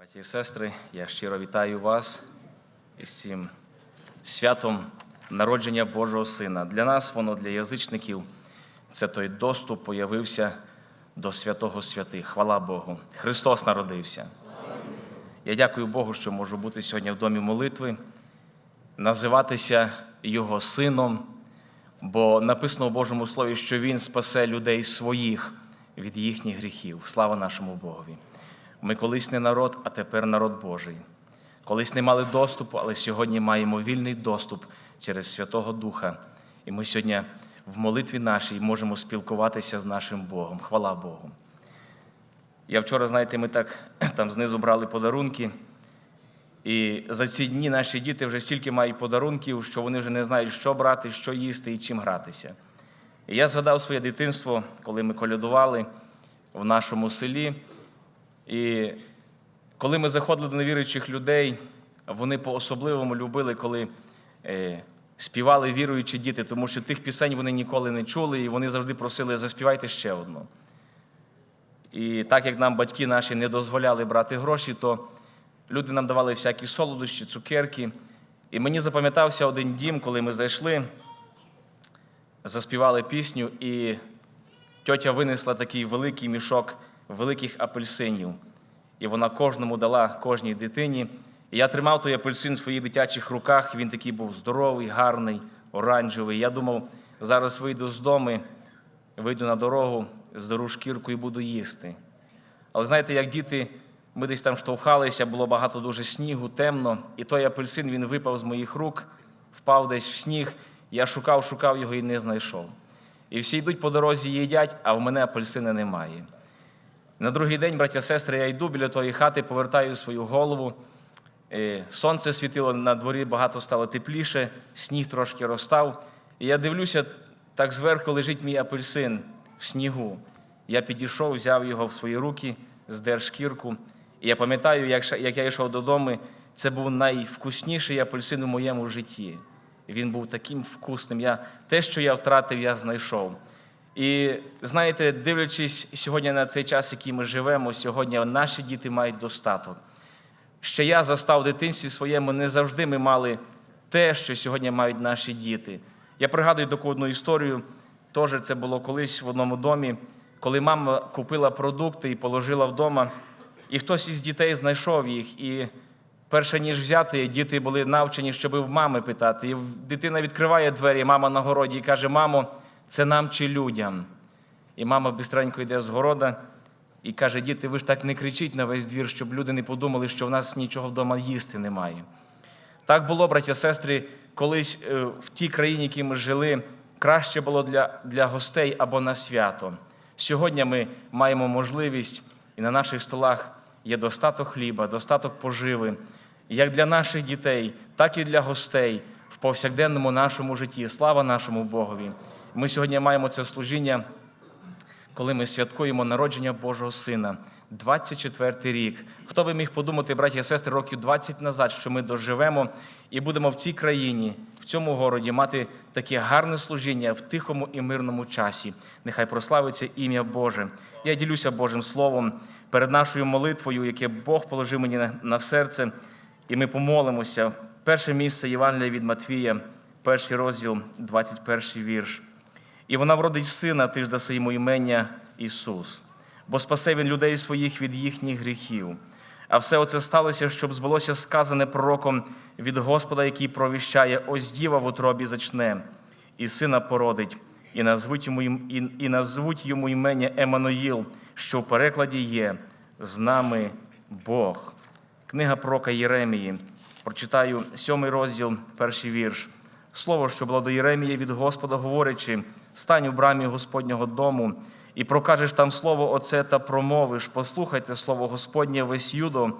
Браті і сестри, я щиро вітаю вас із цим святом народження Божого Сина. Для нас воно, для язичників, це той доступ появився до святого святих. Хвала Богу. Христос народився. Я дякую Богу, що можу бути сьогодні в домі молитви, називатися Його сином, бо написано в Божому Слові, що Він спасе людей своїх від їхніх гріхів. Слава нашому Богові. Ми колись не народ, а тепер народ Божий. Колись не мали доступу, але сьогодні маємо вільний доступ через Святого Духа. І ми сьогодні в молитві нашій можемо спілкуватися з нашим Богом. Хвала Богу. Я вчора, знаєте, ми так там знизу брали подарунки. І за ці дні наші діти вже стільки мають подарунків, що вони вже не знають, що брати, що їсти і чим гратися. І я згадав своє дитинство, коли ми колядували в нашому селі. І коли ми заходили до невіруючих людей, вони по-особливому любили, коли е, співали віруючі діти, тому що тих пісень вони ніколи не чули, і вони завжди просили заспівайте ще одну. І так як нам батьки наші не дозволяли брати гроші, то люди нам давали всякі солодощі, цукерки. І мені запам'ятався один дім, коли ми зайшли, заспівали пісню, і тьотя винесла такий великий мішок великих апельсинів. І вона кожному дала, кожній дитині. І я тримав той апельсин в своїх дитячих руках. Він такий був здоровий, гарний, оранжевий. Я думав, зараз вийду з дому, вийду на дорогу, здору шкірку і буду їсти. Але знаєте, як діти, ми десь там штовхалися, було багато дуже снігу, темно, і той апельсин він випав з моїх рук, впав десь в сніг. Я шукав, шукав його і не знайшов. І всі йдуть по дорозі, їдять, а в мене апельсина немає. На другий день, браття сестри, я йду біля тої хати, повертаю свою голову. Е, Сонце світило на дворі, багато стало тепліше, сніг трошки розстав. І я дивлюся, так зверху лежить мій апельсин в снігу. Я підійшов, взяв його в свої руки, здер шкірку. І я пам'ятаю, як я йшов додому, це був найвкусніший апельсин у моєму житті. Він був таким вкусним. Я, те, що я втратив, я знайшов. І знаєте, дивлячись сьогодні на цей час, який ми живемо, сьогодні наші діти мають достаток. Ще я застав в дитинстві своєму, не завжди ми мали те, що сьогодні мають наші діти. Я пригадую таку одну історію, теж це було колись в одному домі, коли мама купила продукти і положила вдома, і хтось із дітей знайшов їх. І перше ніж взяти, діти були навчені, щоб в мами питати. І дитина відкриває двері, мама на городі і каже: Мамо, це нам чи людям? І мама бистренько йде з города і каже: Діти, ви ж так не кричіть на весь двір, щоб люди не подумали, що в нас нічого вдома їсти немає. Так було, браття, сестри, колись е, в тій країні, в якій ми жили, краще було для, для гостей або на свято. Сьогодні ми маємо можливість, і на наших столах є достаток хліба, достаток поживи, як для наших дітей, так і для гостей в повсякденному нашому житті. Слава нашому Богові! Ми сьогодні маємо це служіння коли ми святкуємо народження Божого Сина. 24-й рік. Хто би міг подумати, браті і сестри, років 20 назад, що ми доживемо і будемо в цій країні, в цьому городі мати таке гарне служіння в тихому і мирному часі. Нехай прославиться ім'я Боже. Я ділюся Божим Словом перед нашою молитвою, яке Бог положив мені на- серце, і ми помолимося. Перше місце Євангелія від Матвія, перший розділ, 21 вірш. І вона вродить сина, ти ж даси йому імення Ісус, бо спасе він людей своїх від їхніх гріхів. А все оце сталося, щоб збулося сказане пророком від Господа, який провіщає, ось діва в утробі зачне, і сина породить, і назвуть йому, і, і назвуть йому імення Еммануїл, що в перекладі є з нами Бог. Книга пророка Єремії. Прочитаю сьомий розділ, перший вірш. Слово, що було до Єремії від Господа, говорячи: стань у брамі Господнього дому і прокажеш там слово Оце та промовиш. Послухайте слово Господнє весь юдо,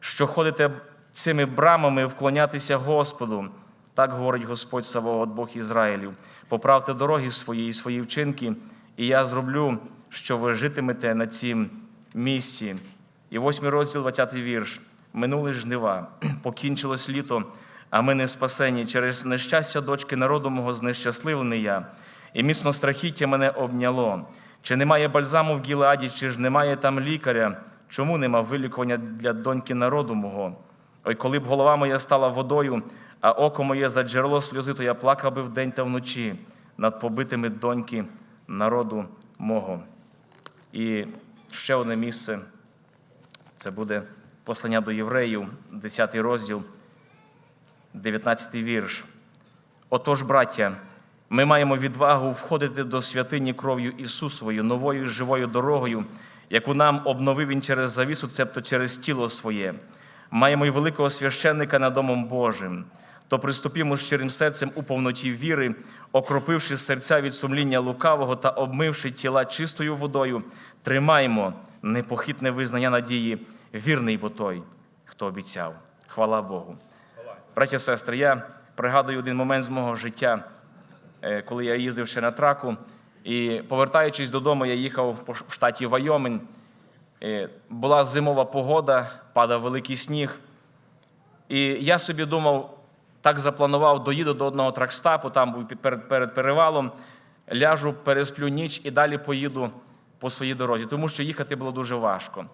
що ходите цими брамами вклонятися Господу. Так говорить Господь Савоот, Бог Ізраїлів. Поправте дороги свої і свої вчинки, і я зроблю, що ви житимете на цім місці. І восьмий розділ, 20 вірш. Минули жнива, покінчилось літо, а ми не спасені. Через нещастя дочки народу мого знещасливлений я, і міцно страхіття мене обняло. Чи немає бальзаму в Гілеаді, чи ж немає там лікаря, чому нема вилікування для доньки народу мого? Ой, коли б голова моя стала водою, а око моє за джерело сльози, то я плакав би вдень та вночі над побитими доньки народу мого. І ще одне місце це буде послання до євреїв, 10 розділ, 19 вірш. Отож, браття, ми маємо відвагу входити до святині кров'ю Ісусовою, новою живою дорогою, яку нам обновив Він через завісу, цебто через тіло своє. Маємо й великого священника над Домом Божим. То приступімо щирим серцем у повноті віри, окропивши серця від сумління лукавого та обмивши тіла чистою водою, тримаємо непохитне визнання надії, вірний бо той, хто обіцяв. Хвала Богу. Браті сестри, я пригадую один момент з мого життя, е, коли я їздив ще на траку. І повертаючись додому, я їхав в штаті Вайомінг. Е, Була зимова погода, падав великий сніг. І я собі думав, так запланував, доїду до одного тракстапу, там був перед, перед перевалом, ляжу, пересплю ніч і далі поїду по своїй дорозі, тому що їхати було дуже важко.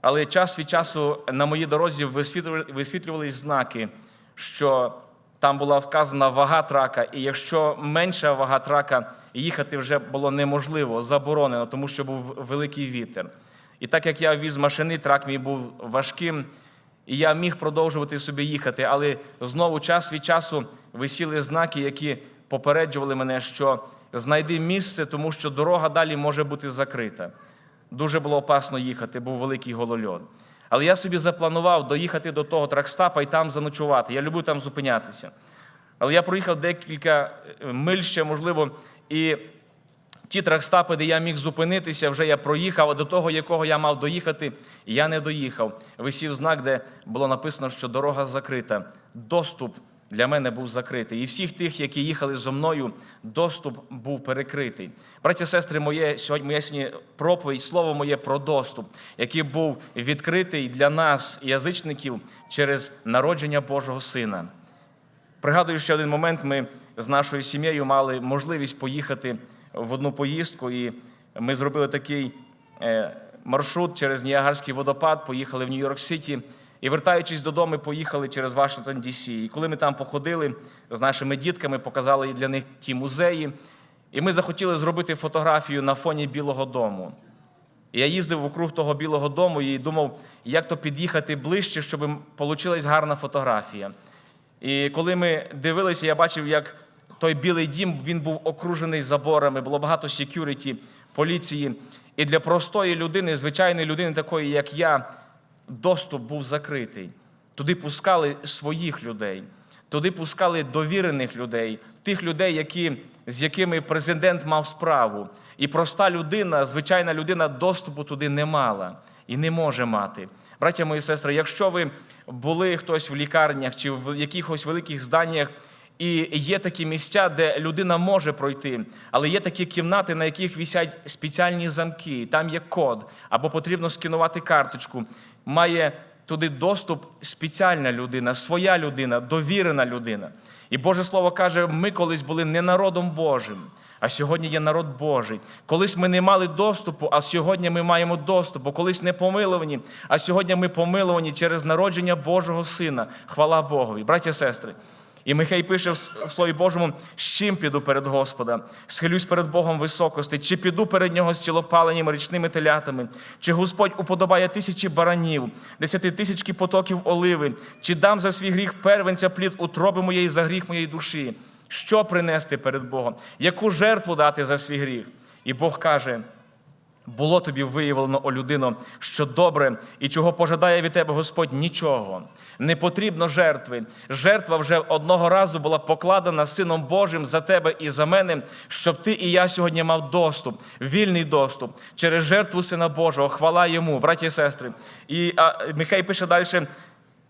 Але час від часу на моїй дорозі висвітлювали- висвітлювались знаки, що там була вказана вага трака, і якщо менша вага трака, їхати вже було неможливо, заборонено, тому що був великий вітер. І так як я віз машини, трак мій був важким, і я міг продовжувати собі їхати, але знову час від часу висіли знаки, які попереджували мене, що знайди місце, тому що дорога далі може бути закрита. Дуже було опасно їхати, був великий голольот. Але я собі запланував доїхати до того тракстапа і там заночувати. Я люблю там зупинятися. Але я проїхав декілька е, миль ще, можливо, і ті тракстапи, де я міг зупинитися, вже я проїхав, а до того, якого я мав доїхати, я не доїхав. Висів знак, де було написано, що дорога закрита. Доступ для мене був закритий. І всіх тих, які їхали зо мною, доступ був перекритий. Браті сестри, моє сьогодні, моє сьогодні проповідь, слово моє про доступ, який був відкритий для нас, язичників, через народження Божого Сина. Пригадую, ще один момент. Ми з нашою сім'єю мали можливість поїхати в одну поїздку, і ми зробили такий е, маршрут через Ніагарський водопад, поїхали в Нью-Йорк Сіті. І вертаючись додому, поїхали через Вашингтон Дісі. І коли ми там походили з нашими дітками, показали для них ті музеї, і ми захотіли зробити фотографію на фоні Білого дому. І я їздив вокруг того білого дому і думав, як то під'їхати ближче, щоб вийшла гарна фотографія. І коли ми дивилися, я бачив, як той білий дім він був окружений заборами, було багато секюріті, поліції. І для простої людини, звичайної людини, такої, як я, доступ був закритий. Туди пускали своїх людей, туди пускали довірених людей, тих людей, які, з якими президент мав справу. І проста людина, звичайна людина, доступу туди не мала і не може мати. Браття мої сестри, якщо ви були хтось в лікарнях чи в якихось великих зданнях, і є такі місця, де людина може пройти, але є такі кімнати, на яких висять спеціальні замки, там є код, або потрібно скінувати карточку. Має туди доступ спеціальна людина, своя людина, довірена людина. І Боже Слово каже: ми колись були не народом Божим. А сьогодні є народ Божий. Колись ми не мали доступу, а сьогодні ми маємо доступ. Колись не помиловані, а сьогодні ми помиловані через народження Божого Сина. Хвала Богові, браті і сестри. І Михай пише в Слові Божому, з чим піду перед Господа, схилюсь перед Богом високости, чи піду перед Нього з цілопаленнями річними телятами, чи Господь уподобає тисячі баранів, десяти тисячки потоків оливи, чи дам за свій гріх первенця плід утроби моєї за гріх моєї душі. Що принести перед Богом? Яку жертву дати за свій гріх? І Бог каже: було тобі виявлено, о людино, що добре і чого пожадає від тебе Господь нічого. Не потрібно жертви. Жертва вже одного разу була покладена Сином Божим за тебе і за мене, щоб ти і я сьогодні мав доступ, вільний доступ через жертву Сина Божого. Хвала йому, браті і сестри. І а, Михай пише далі.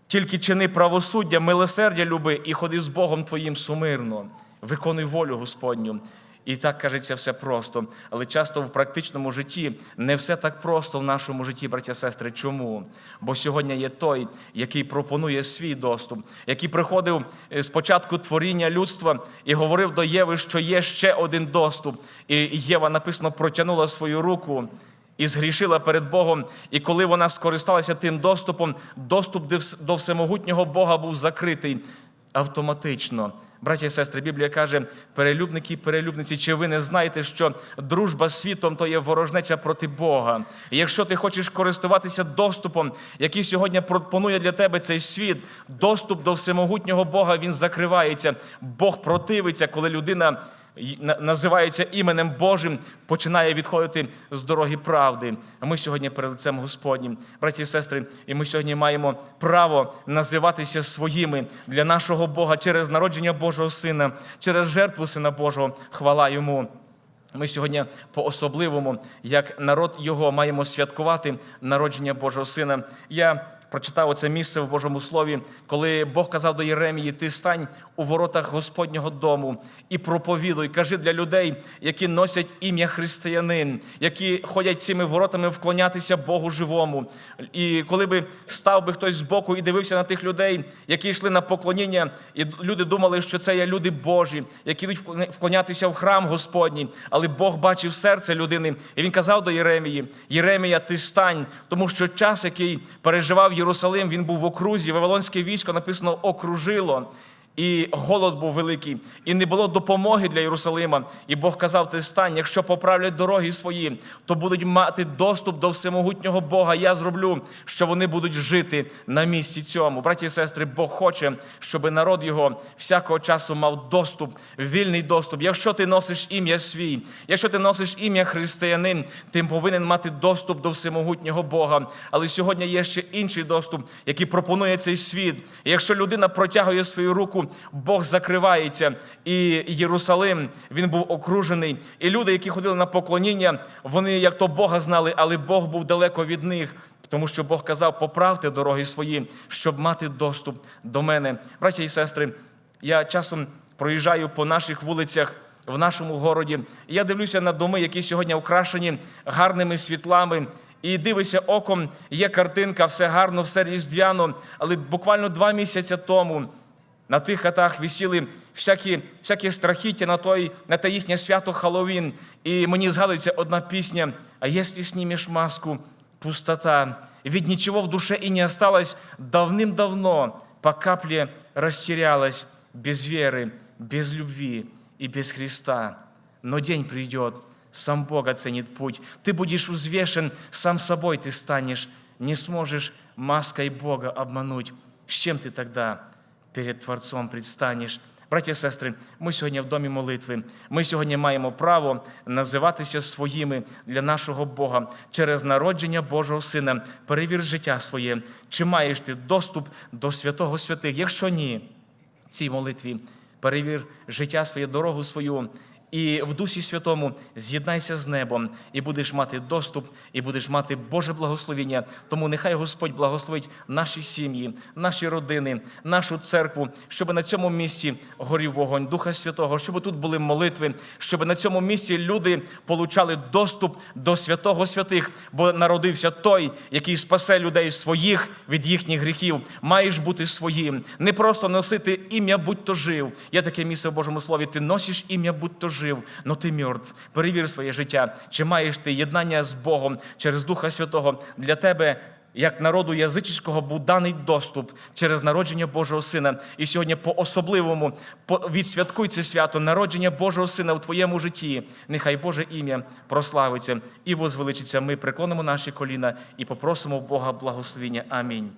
Тільки чини правосуддя, милосердя люби і ходи з Богом твоїм сумирно. Виконуй волю Господню. І так кажеться все просто. Але часто в практичному житті не все так просто в нашому житті, браття сестри. Чому? Бо сєводня є той, який пропонує свій доступ, який приходив з початку творіння людства і говорив до Єви, що є ще один доступ. І Єва написано протягнула свою руку і згрішила перед Богом. І коли вона скористалася тим доступом, доступ до всемогутнього Бога був закритий автоматично. Браття і сестри, Біблія каже: перелюбники, перелюбниці, чи ви не знаєте, що дружба з світом то є ворожнеча проти Бога? І якщо ти хочеш користуватися доступом, який сьогодні пропонує для тебе цей світ, доступ до всемогутнього Бога він закривається. Бог противиться, коли людина називається іменем Божим, починає відходити з дороги правди. А ми сьогодні перед лицем Господнім, браті і сестри, і ми сьогодні маємо право називатися своїми для нашого Бога через народження Божого Сина, через жертву Сина Божого. Хвала йому. Ми сьогодні по-особливому, як народ його, маємо святкувати народження Божого Сина. Я прочитав оце місце в Божому Слові, коли Бог казав до Єремії: Ти стань у воротах Господнього дому і проповідуй, кажи для людей, які носять ім'я християнин, які ходять цими воротами вклонятися Богу живому. І коли би став би хтось збоку і дивився на тих людей, які йшли на поклоніння, і люди думали, що це є люди Божі, які йдуть вклонятися в храм Господній, але Бог бачив серце людини, і він казав до Єремії: Єремія, ти стань, тому що час, який переживав Єрусалим, він був в окрузі, Вавилонське військо написано окружило. І голод був великий, і не було допомоги для Єрусалима. І Бог казав: Ти стань, якщо поправлять дороги свої, то будуть мати доступ до всемогутнього Бога. Я зроблю, що вони будуть жити на місці цьому. Браті і сестри, Бог хоче, щоб народ його всякого часу мав доступ, вільний доступ. Якщо ти носиш ім'я свій, якщо ти носиш ім'я християнин, ти повинен мати доступ до всемогутнього Бога. Але сьогодні є ще інший доступ, який пропонує цей світ. І якщо людина протягує свою руку, Бог закривається. І Єрусалим він був окружений. І люди, які ходили на поклоніння, вони як то Бога знали, але Бог був далеко від них. Тому що Бог казав, поправте дороги свої, щоб мати доступ до мене. Браття і сестри, я часом проїжджаю по наших вулицях в нашому городі. І я дивлюся на доми, які сьогодні украшені гарними світлами. І дивися оком, є картинка, все гарно, все різдвяно. Але буквально два місяці тому на тих хатах висіли всякі, всякі страхіття на, той, на те їхнє свято Халлоуін. І мені згадується одна пісня: А якщо знімеш маску, пустота, ведь ничего в душе и не осталось, давным-давно по капле растерялась, без веры, без любви и без Христа. Но день придет, сам Бог оценит путь. Ты будешь взвешен, сам собой ты станешь, не сможешь маской Бога обмануть. С чем ты тогда Перед Творцом предстанеш? Браті і сестри, ми сьогодні в домі молитви. Ми сьогодні маємо право називатися своїми для нашого Бога через народження Божого Сина. Перевір життя своє, чи маєш ти доступ до святого святих. Якщо ні, в цій молитві перевір життя своє, дорогу свою. І в Дусі Святому з'єднайся з небом, і будеш мати доступ, і будеш мати Боже благословення. Тому нехай Господь благословить наші сім'ї, наші родини, нашу церкву, щоб на цьому місці горів вогонь Духа Святого, щоб тут були молитви, щоб на цьому місці люди получали доступ до святого святих, бо народився той, який спасе людей своїх від їхніх гріхів. Маєш бути своїм, не просто носити ім'я, будь то жив. Є таке місце в Божому Слові. Ти носиш ім'я, будь то жив, но ти мертв. Перевір своє життя, чи маєш ти єднання з Богом через Духа Святого для тебе. Як народу язичського був даний доступ через народження Божого Сина. І сьогодні по-особливому відсвяткуй це свято народження Божого Сина в твоєму житті. Нехай Боже ім'я прославиться і возвеличиться. Ми преклонимо наші коліна і попросимо Бога благословення. Амінь.